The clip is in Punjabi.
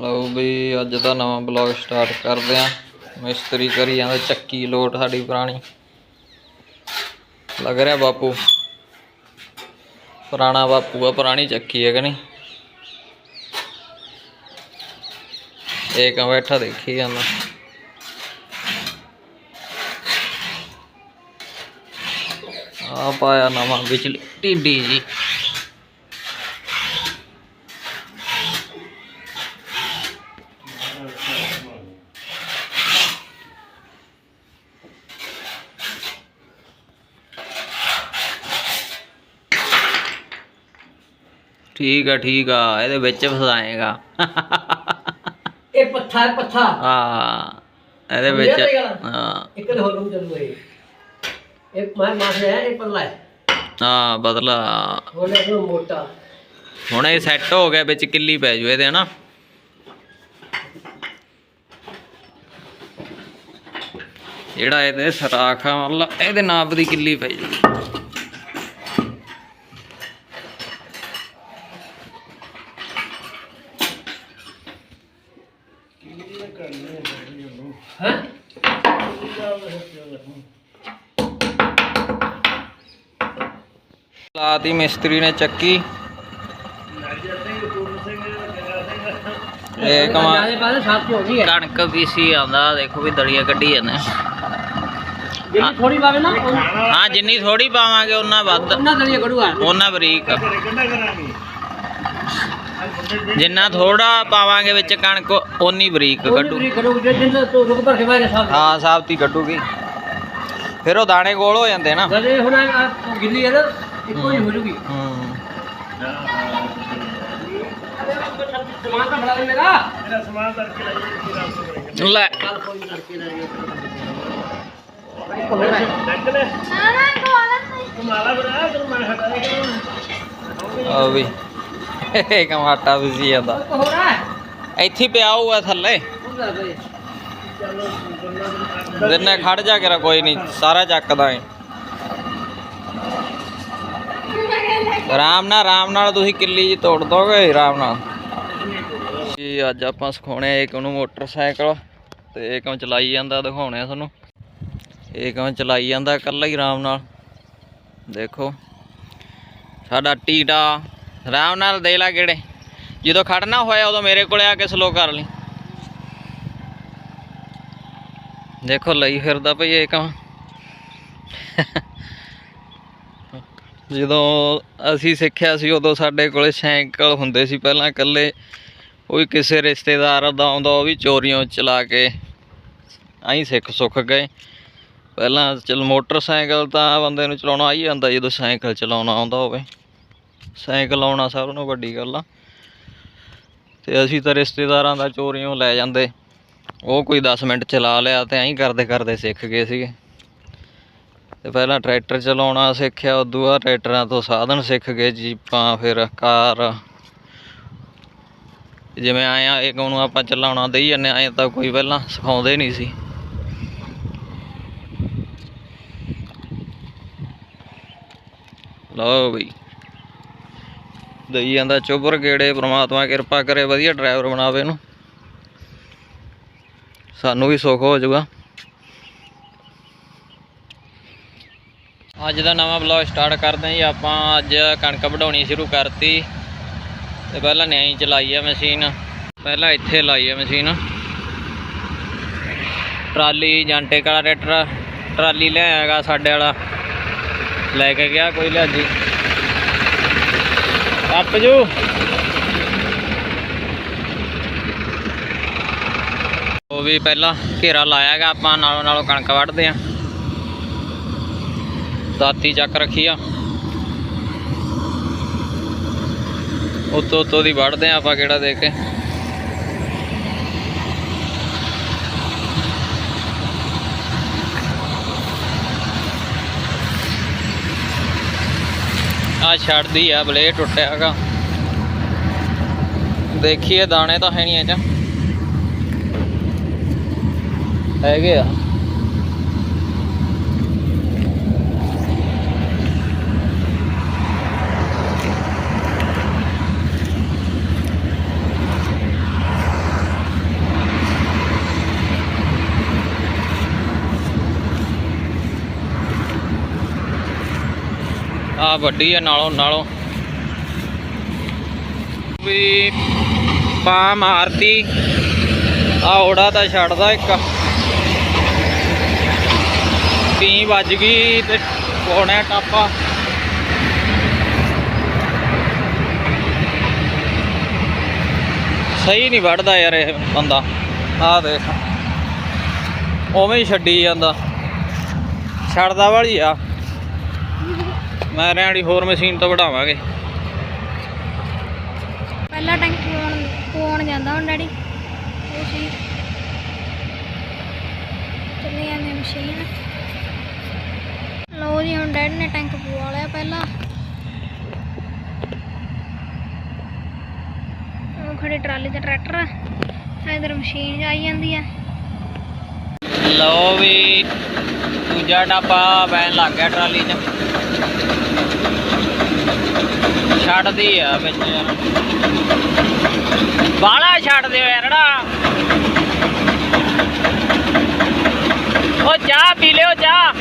ਲਓ ਵੀ ਅੱਜ ਦਾ ਨਵਾਂ ਬਲੌਗ ਸਟਾਰਟ ਕਰਦੇ ਆਂ। ਮਿਸਤਰੀ ਕਰੀ ਜਾਂਦਾ, ਚੱਕੀ ਲੋਟ ਸਾਡੀ ਪੁਰਾਣੀ। ਲੱਗ ਰਿਹਾ ਬਾਪੂ। ਪੁਰਾਣਾ ਬਾਪੂ ਆ, ਪੁਰਾਣੀ ਚੱਕੀ ਹੈ ਕਿ ਨਹੀਂ? ਇਹ ਕਾਂ ਬੈਠਾ ਦੇਖੀ ਜਾਂਦਾ? ਆ ਪਾਇਆ ਨਵਾਂ ਬਿਜਲੀ, ਢੀਡੀ ਜੀ। ਠੀਕ ਆ ਠੀਕ ਆ ਇਹਦੇ ਵਿੱਚ ਫਸਾਏਗਾ। ਇਹ ਪੱਥਾ ਹੈ ਪੱਥਾ ਆ ਇਹਦੇ ਵਿੱਚ? ਹਾਂ। ਇੱਕ ਹੋਰ ਨੂੰ ਚੱਲੂ ਇਹ। ਇਹ ਮੈਂ ਮਾਸ ਲਿਆ ਇਹ ਪਤਲਾ ਹੈ। ਹਾਂ ਬਦਲਾ ਹੁਣ ਇਹ ਮੋਟਾ। ਹੁਣ ਇਹ ਸੈੱਟ ਹੋ ਗਿਆ ਵਿੱਚ ਕਿੱਲੀ ਪੈ ਜੂ ਇਹਦੇ ਹਨਾ? ਜਿਹੜਾ ਇਹਦੇ ਸਰਾਖ ਮਤਲਬ ਇਹਦੇ ਨਾਪ ਦੀ ਕਿੱਲੀ ਪੈ ਜੂ। ਹੈ ਲਾਤੀ ਮਿਸਤਰੀ ਨੇ ਚੱਕੀ। ਇਹ ਕਮਾ ਹੋ ਗਈ ਹੈ। ਕਣਕ ਪੀਸੀ ਆਂਦਾ ਦੇਖੋ ਵੀ ਦਲੀਆ ਕੱਢੀ ਜਾਂਦੇ। ਜਿਹੜੀ ਥੋੜੀ ਪਾਵੇ ਨਾ ਉਹ- ਹਾਂ ਜਿੰਨੀ ਥੋੜੀ ਪਾਵਾਂਗੇ ਉਹਨਾਂ ਵੱਧ ਉਹਨਾਂ ਦਲੀਆ ਕੜੂਗਾ ਉਹਨਾਂ ਬਰੀਕ। ਜਿੰਨਾ ਥੋੜਾ ਪਾਵਾਂਗੇ ਵਿੱਚ ਕਣਕ ਓਨੀ ਬਰੀਕ ਉਹ ਕੱਢੂ। ਜੇ ਜਿੰਨ ਤੋਂ ਹਾਂ ਕੱਢੂਗੀ। ਫਿਰ ਉਹ ਦਾਣੇ ਗੋਲ ਹੋ ਜਾਂਦੇ ਨਾ। ਜਦੇ ਹੁਣ ਗਿੱਲੀ ਹੈ ਨਾ ਇੱਕੋ ਹੀ। ਹੋ ਜੂਗੀ। ਹੂੰ। ਸਮਾਨ ਤਾਂ ਬੜਾ ਮੇਰਾ ਲੈ ਕੱਲ ਕੋਈ ਲੜਕੇ ਦਾ ਇੱਕ ਹੋਰ ਹੈ ਆ ਵੀ। ਇਹ ਕਮਾਟਾ ਵੀ ਸੀ ਜਾਂਦਾ। ਇੱਥੇ ਪਿਆ ਹੋਊਗਾ ਥੱਲੇ। ਦਿਨੇ ਖੜ ਜਾ ਕਰਾ ਕੋਈ ਨਹੀਂ ਸਾਰਾ ਚੱਕਦਾ ਏ। ਆਰਾਮ ਨਾਲ ਆਰਾਮ ਨਾਲ ਤੁਸੀਂ ਕਿੱਲੀ ਜੀ ਤੋੜ ਦੋਗੇ ਆਰਾਮ ਨਾਲ। ਜੀ ਅੱਜ ਆਪਾਂ ਸਿਖਾਉਣੇ ਇੱਕ ਨੂੰ ਮੋਟਰਸਾਈਕਲ ਤੇ ਇੱਕ ਨੂੰ ਚਲਾਈ ਜਾਂਦਾ ਦਿਖਾਉਣੇ ਆ ਤੁਹਾਨੂੰ। ਇੱਕ ਨੂੰ ਚਲਾਈ ਜਾਂਦਾ ਇਕੱਲਾ ਹੀ ਆਰਾਮ ਨਾਲ। ਦੇਖੋ ਸਾਡਾ ਟੀਟਾ ਆਰਾਮ ਨਾਲ ਦੇ ਲਾ ਗੇੜੇ ਜਦੋਂ ਖੜਨਾ ਹੋਇਆ ਉਦੋਂ ਮੇਰੇ ਕੋਲੇ ਆ ਕੇ ਸਲੋ ਕਰ ਲਈ। ਦੇਖੋ ਲਈ ਫਿਰਦਾ ਭਈ ਇਹ ਕੰਮ। ਜਦੋਂ ਅਸੀਂ ਸਿੱਖਿਆ ਸੀ ਉਦੋਂ ਸਾਡੇ ਕੋਲੇ ਸਾਈਕਲ ਹੁੰਦੇ ਸੀ, ਪਹਿਲਾਂ ਇਕੱਲੇ। ਉਹ ਵੀ ਕਿਸੇ ਰਿਸ਼ਤੇਦਾਰ ਦਾ ਆਉਂਦਾ, ਉਹ ਵੀ ਚੋਰੀਆਂ ਚਲਾ ਕੇ ਆਈ ਸਿੱਖ ਸੁੱਖ ਗਏ। ਪਹਿਲਾਂ ਚਲ ਮੋਟਰਸਾਈਕਲ ਤਾਂ ਬੰਦੇ ਨੂੰ ਚਲਾਉਣਾ ਆਈ ਹੀ ਜਾਂਦਾ, ਜਦੋਂ ਸਾਈਕਲ ਚਲਾਉਣਾ ਆਉਂਦਾ ਹੋਵੇ। ਸਾਈਕਲ ਆਉਣਾ ਸਾਰਿਆਂ ਨੂੰ ਵੱਡੀ ਗੱਲ ਆ। ਤੇ ਅਸੀਂ ਤਾਂ ਰਿਸ਼ਤੇਦਾਰਾਂ ਦਾ ਚੋਰੀਆਂ ਲੈ ਜਾਂਦੇ। ਉਹ ਕੋਈ 10 ਮਿੰਟ ਚਲਾ ਲਿਆ ਤੇ ਐਂ ਕਰਦੇ ਕਰਦੇ ਸਿੱਖ ਗਏ ਸੀਗੇ। ਤੇ ਪਹਿਲਾਂ ਟਰੈਕਟਰ ਚਲਾਉਣਾ ਸਿੱਖਿਆ, ਉਦੋਂ ਬਾਅਦ ਟਰੈਕਟਰਾਂ ਤੋਂ ਸਾਧਨ ਸਿੱਖ ਗਏ, ਜੀਪਾਂ, ਫਿਰ ਕਾਰ। ਜਿਵੇਂ ਆਇਆ ਆ, ਇੱਕ ਨੂੰ ਆਪਾਂ ਚਲਾਉਣਾ ਦੇਈ ਜਾਂਦੇ ਆਏ ਤਾਂ ਕੋਈ ਪਹਿਲਾਂ ਸਿਖਾਉਂਦੇ ਨਹੀਂ ਸੀ। ਲਓ ਬਈ। ਦਈ ਜਾਂਦਾ ਚੋਬਰ ਗੇੜੇ, ਪ੍ਰਮਾਤਮਾ ਕਿਰਪਾ ਕਰੇ, ਵਧੀਆ ਡਰਾਈਵਰ ਬਣਾਵੇ ਇਹਨੂੰ। ਸਾਨੂੰ ਵੀ ਸੁੱਖ ਹੋ ਜਾਊਗਾ। ਅੱਜ ਦਾ ਨਵਾਂ ਬਲੌਗ ਸਟਾਰਟ ਕਰਦੇ ਹਾਂ ਜੀ। ਆਪਾਂ ਅੱਜ ਕਣਕ ਵਢਾਉਣੀ ਸ਼ੁਰੂ ਕਰਤੀ। ਤੇ ਪਹਿਲਾਂ ਨਿਆਈ ਚਲਾਈ ਆ ਮਸ਼ੀਨ ਪਹਿਲਾਂ ਇੱਥੇ ਲਾਈ ਆ ਮਸ਼ੀਨ ਟਰਾਲੀ, ਜਾਂਟੇ ਕਾਲਾ ਟਰੈਕਟਰ, ਟਰਾਲੀ ਲਿਆਏਗਾ ਸਾਡੇ ਵਾਲਾ। ਲੈ ਕੇ ਗਿਆ ਕੋਈ ਲਿਆਜੀ ਅੱਪ ਜੂ। ਉਹ ਵੀ ਪਹਿਲਾਂ ਘੇਰਾ ਲਾਇਆਗਾ ਆਪਾਂ, ਨਾਲੋਂ ਨਾਲੋਂ ਕਣਕ ਵੱਢਦੇ ਆ। ਦਾਤੀ ਚੱਕ ਰੱਖੀ ਆ। ਉਤੋਂ ਉਤੋਂ ਦੀ ਵੱਢਦੇ ਆ ਆਪਾਂ ਕਿਹੜਾ ਦੇ ਕੇ। ਆ ਛੱਡਦੀ ਆ ਬਲੇਡ ਟੁੱਟਿਆਗਾ ਦੇਖੀਏ ਦਾਣੇ ਤਾਂ ਹੈ ਨਹੀਂ ਇਹ ਚ। ਹੈਗੇ ਆ। ਆ ਵੱਡੀ ਆ, ਨਾਲੋਂ ਨਾਲੋਂ। ਵੀ ਪਾ ਮਾਰਤੀ। ਆ ਓੜਾ ਤਾਂ ਛੱਡਦਾ ਇੱਕ। ਪੀ ਵੱਜ ਗਈ ਤੇ ਕੋਣਿਆ ਟਾਪਾ ਸਹੀ ਨਹੀਂ ਵੜਦਾ ਯਾਰ ਇਹ ਬੰਦਾ। ਆ ਦੇਖ। ਉਵੇਂ ਹੀ ਛੱਡੀ ਜਾਂਦਾ। ਛੱਡਦਾ ਵਾਲੀ ਆ। ਮੈਂ ਰਹਿਣੀ ਹੋਰ ਮਸ਼ੀਨ ਤੋਂ ਵਢਾਵਾਂਗੇ। ਪਹਿਲਾ ਟੈਂਕ ਪਵਾਉਣ ਪਵਾਉਣ ਜਾਂਦਾ ਹੁਣ ਡੈਡੀ। ਉਹ ਸੀ। ਚੱਲੀ ਜਾਂਦੀ ਮਸ਼ੀਨ। ਲਓ ਜੀ ਹੁਣ ਡੈਡੀ ਨੇ ਟੈਂਕ ਪਵਾ ਲਿਆ ਪਹਿਲਾਂ। ਉਹ ਖੜੀ ਟਰਾਲੀ ਤੇ ਟਰੈਕਟਰ। ਇਧਰ ਮਸ਼ੀਨ ਜਾਈ ਜਾਂਦੀ ਆ। ਲਓ ਵੀ ਦੂਜਾ ਡੱਬਾ ਬੈਨ ਲੱਗ ਗਿਆ ਟਰਾਲੀ 'ਚ। ਛੱਡਦੀ ਆ ਵਿੱਚ ਯਾਰ। ਬਾਲਾ ਛੱਡ ਦਿਓ ਯਾਰੜਾ ਉਹ ਚਾਹ ਪੀ ਲਿਓ ਚਾਹ।